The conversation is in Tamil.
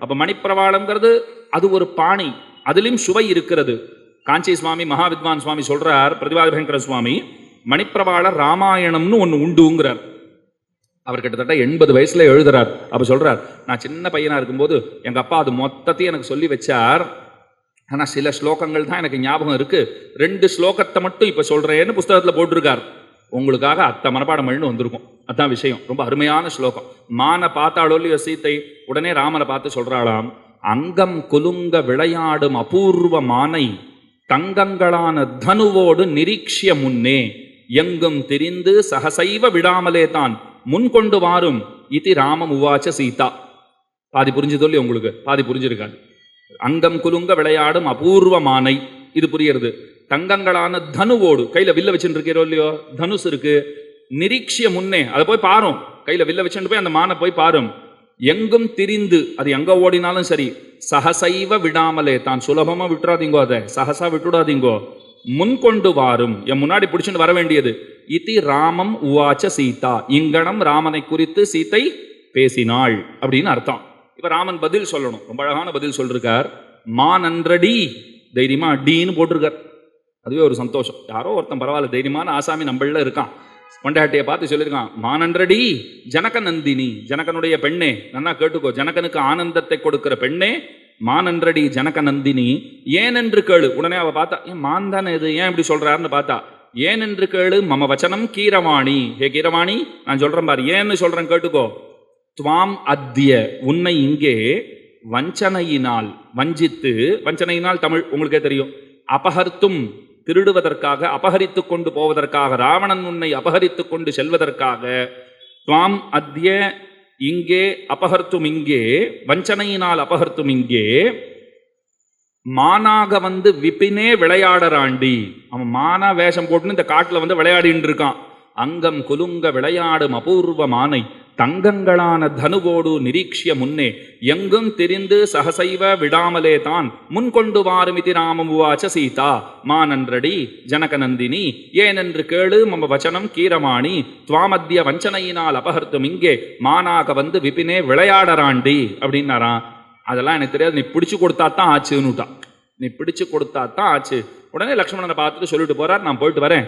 அப்போ மணிப்பிரவாளம்ங்கிறது அது ஒரு பாணி. அதிலும் சுவை இருக்கிறது. காஞ்சி சுவாமி மகாவித்வான் சுவாமி சொல்றார் பிரதிபாத பயங்கர சுவாமி மணிப்பிரவாள ராமாயணம்னு ஒன்று உண்டுங்கிறார். அவர் கிட்டத்தட்ட எண்பது வயசுல எழுதுறார். அப்போ சொல்றார் நான் சின்ன பையனா இருக்கும்போது எங்க அப்பா அது மொத்தத்தையும் எனக்கு சொல்லி வச்சார். ஆனால் சில ஸ்லோகங்கள் தான் எனக்கு ஞாபகம் இருக்கு. ரெண்டு ஸ்லோகத்தை மட்டும் இப்போ சொல்றேன்னு புஸ்தகத்தில் போட்டிருக்கார். உங்களுக்காக அத்தை மனப்பாடம் பண்ணி வந்திருக்கும். அதான் விஷயம். ரொம்ப அருமையான ஸ்லோகம். மானை பார்த்தாடோல்லியோ சீத்தை உடனே ராமனை பார்த்து சொல்றாளாம் அங்கம் குலுங்க விளையாடும் அபூர்வ மானை தங்கங்களான தனுவோடு நிரீக்ஷிய முன்னே. எங்கும் திரிந்து சகசைவ விடாமலே தான் முன் கொண்டு வாரும். இது ராமம் உவாச்ச சீதா. பாதி புரிஞ்சுதோ உங்களுக்கு? பாதி புரிஞ்சிருக்காது. அங்கம் குலுங்க விளையாடும் அபூர்வ மானை. இது புரியுறது. தங்கங்களான தனுவோடு. கையில வில்ல வச்சுட்டு இருக்கிறோம் இல்லையோ? தனுசு இருக்கு. நிரீட்சிய முன்னே அதை போய் பாரும். கையில வில்ல வச்சுட்டு போய் அந்த மானை போய் பாரும். எங்கும் திரிந்து அது எங்க ஓடினாலும் சரி சகசைவ விடாமலே தான் சுலபமா விட்டுறாதீங்கோ அதை. சகசா விட்டுடாதீங்கோ. முன்கொண்டு வாரும். என் முன்னாடி பிடிச்சிட்டு வர வேண்டியது இத்தி ராமம் உவாச்ச சீதா. இங்கனம் ராமனை குறித்து சீத்தை பேசினாள் அப்படின்னு அர்த்தம். இப்ப ராமன் பதில் சொல்லணும். ரொம்ப அழகான பதில் சொல்லிருக்கார். மான் அன்றடி தைரியமா அடின்னு போட்டிருக்கார். அதுவே ஒரு சந்தோஷம். யாரோ ஒருத்தன் பரவாயில்ல தைரியமான ஆசாமி நம்மள இருக்கான். கொண்டாட்டியை பார்த்து சொல்லியிருக்கான் மானன்றடி ஜனக நந்தினி ஜனகனுடைய பெண்ணே. நன்னா கேட்டுக்கோ ஜனகனுக்கு ஆனந்தத்தை கொடுக்கிற பெண்ணே மானன்றடி ஜனக நந்தினி ஏன் என்று கேளு. உடனே அவ பார்த்தா ஏன் மான் தானே இது? ஏன் இப்படி சொல்றாருன்னு பார்த்தா ஏன் என்று கேளு மம வச்சனம் கீரவாணி ஹே கீரவாணி நான் சொல்றேன் பாரு ஏன்னு சொல்கிறேன் கேட்டுக்கோ. துவாம் அத்திய உன்னை இங்கே வஞ்சனையினால் வஞ்சித்து வஞ்சனையினால் தமிழ் உங்களுக்கே தெரியும். அபகர்த்தும் திருடுவதற்காக அபகரித்து கொண்டு போவதற்காக ராவணன் உன்னை அபகரித்துக் கொண்டு செல்வதற்காக துவாம் அத்திய இங்கே அபகர்த்தும் இங்கே வஞ்சனையினால் அபகர்த்தும் இங்கே மானாக வந்து விபினே விளையாடறாண்டி. அவன் மானா வேஷம் போட்டுன்னு இந்த காட்டில் வந்து விளையாடின்னு இருக்கான் அங்கம் குலுங்க விளையாடும் அபூர்வ மானை. தங்கங்களான தனுவோடு நிரீக்ஷிய முன்னே எங்கும் தெரிந்து சகசைவ விடாமலே தான் முன் கொண்டு வாருமிதி ராமம் உவாச்ச சீதா. மானன்றடி ஜனகநந்தினி ஏனென்று கேளு மம வச்சனம் கீரமாணி துவாமத்திய வஞ்சனையினால் அபகர்த்தும் இங்கே மானாக வந்து விபினே விளையாடறாண்டி அப்படின்னாராம். அதெல்லாம் எனக்கு தெரியாது நீ பிடிச்சு கொடுத்தா தான் ஆச்சுன்னுட்டான். நீ பிடிச்சு கொடுத்தா தான் ஆச்சு. உடனே லக்ஷ்மணனை பார்த்துட்டு சொல்லிட்டு போறார் நான் போயிட்டு வரேன்.